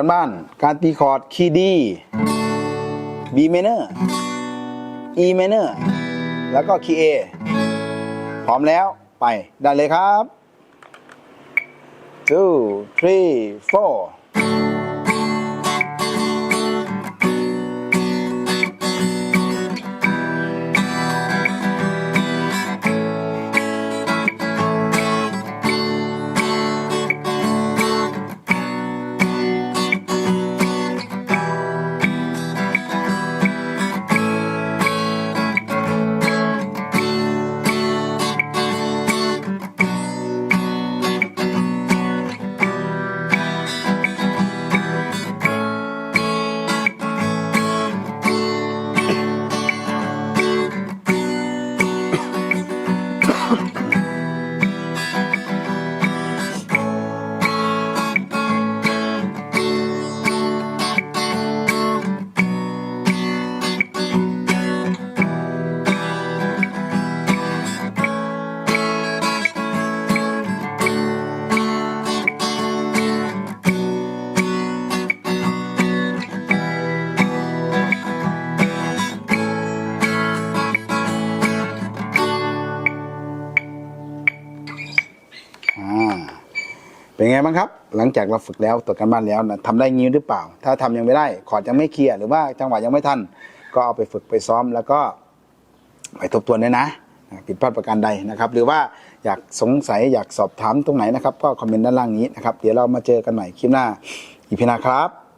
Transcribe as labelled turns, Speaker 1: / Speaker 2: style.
Speaker 1: กันบ้าน การตีคอร์ดคีย์ดี B minor E minor แล้วก็คีย์ A พร้อมแล้วไปได้เลยครับ two three four เป็นไงบ้างครับ หลังจากเราฝึกแล้วตรวจกันบ้านแล้วนะทำได้งี้หรือเปล่า ถ้าทำยังไม่ได้ขอดยังไม่เคลียร์หรือว่าจังหวะยังไม่ทันก็เอาไปฝึกไปซ้อมแล้วก็ไปทบทวนด้วยนะผิดพลาดประการใดนะครับ หรือว่าอยากสงสัยอยากสอบถามตรงไหนนะครับ ก็คอมเมนต์ด้านล่างนี้นะครับ เดี๋ยวเรามาเจอกันใหม่คลิปหน้าอีพีหนาครับ